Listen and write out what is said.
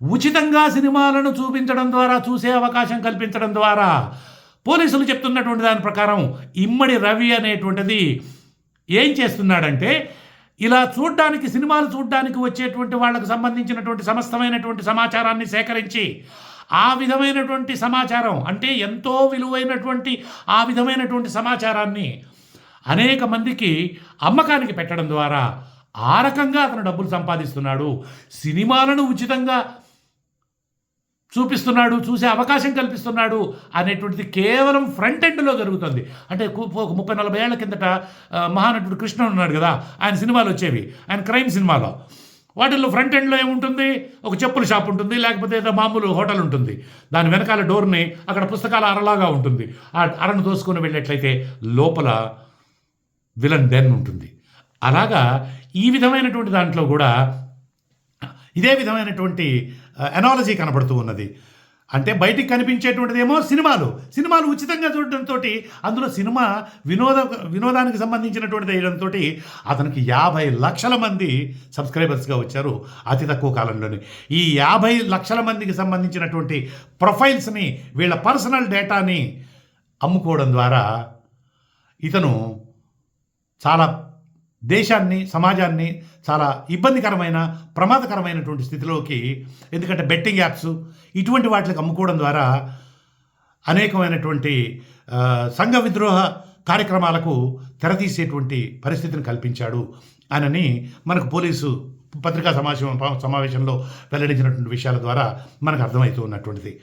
ఉచితంగా సినిమాలను చూపించడం ద్వారా చూసే అవకాశం కల్పించడం ద్వారా పోలీసులు చెప్తున్నటువంటి దాని ప్రకారం ఇమ్మడి రవి అనేటువంటిది ఏం చేస్తున్నాడంటే ఇలా చూడ్డానికి సినిమాలు చూడ్డానికి వచ్చేటువంటి వాళ్ళకు సంబంధించినటువంటి సమస్తమైనటువంటి సమాచారాన్ని సేకరించి ఆ విధమైనటువంటి సమాచారం అంటే ఎంతో విలువైనటువంటి ఆ విధమైనటువంటి సమాచారాన్ని అనేక మందికి అమ్మకానికి పెట్టడం ద్వారా ఆ రకంగా అతను డబ్బులు సంపాదిస్తున్నాడు. సినిమాలను ఉచితంగా చూపిస్తున్నాడు చూసే అవకాశం కల్పిస్తున్నాడు అనేటువంటిది కేవలం ఫ్రంట్ ఎండ్లో జరుగుతుంది. అంటే కు- ఒక ముప్పై నలభై ఏళ్ళ కిందట మహానటుడు కృష్ణ ఉన్నాడు కదా ఆయన సినిమాలు వచ్చేవి. ఆయన క్రైమ్ సినిమాలో. వాటిల్లో ఫ్రంట్ ఎండ్లో ఏముంటుంది? ఒక చెప్పుల షాప్ ఉంటుంది లేకపోతే ఏదో మామూలు హోటల్ ఉంటుంది. దాని వెనకాల డోర్ని అక్కడ పుస్తకాల అరలాగా ఉంటుంది. ఆ అరను దోసుకొని వెళ్ళినట్లయితే లోపల విలన్ డెన్ ఉంటుంది. అలాగా ఈ విధమైనటువంటి దాంట్లో కూడా ఇదే విధమైనటువంటి ఎనాలజీ కనబడుతూ ఉన్నది. అంటే బయటికి కనిపించేటువంటిదేమో సినిమాలు. సినిమాలు ఉచితంగా చూడడంతో అందులో సినిమా వినోద వినోదానికి సంబంధించినటువంటిది వేయడంతో అతనికి యాభై లక్షల మంది సబ్స్క్రైబర్స్గా వచ్చారు అతి తక్కువ కాలంలోనే. ఈ యాభై లక్షల మందికి సంబంధించినటువంటి ప్రొఫైల్స్ని వీళ్ళ పర్సనల్ డేటాని అమ్ముకోవడం ద్వారా ఇతను చాలా దేశాన్ని సమాజాన్ని చాలా ఇబ్బందికరమైన ప్రమాదకరమైనటువంటి స్థితిలోకి ఎందుకంటే బెట్టింగ్ యాప్స్ ఇటువంటి వాటికి అమ్ముకోవడం ద్వారా అనేకమైనటువంటి సంఘ విద్రోహ కార్యక్రమాలకు తెరతీసేటువంటి పరిస్థితిని కల్పించాడు అనని మనకు పోలీసు పత్రికా సమావేశం సమావేశంలో వెల్లడించినటువంటి విషయాల ద్వారా మనకు అర్థమవుతూ ఉన్నటువంటిది.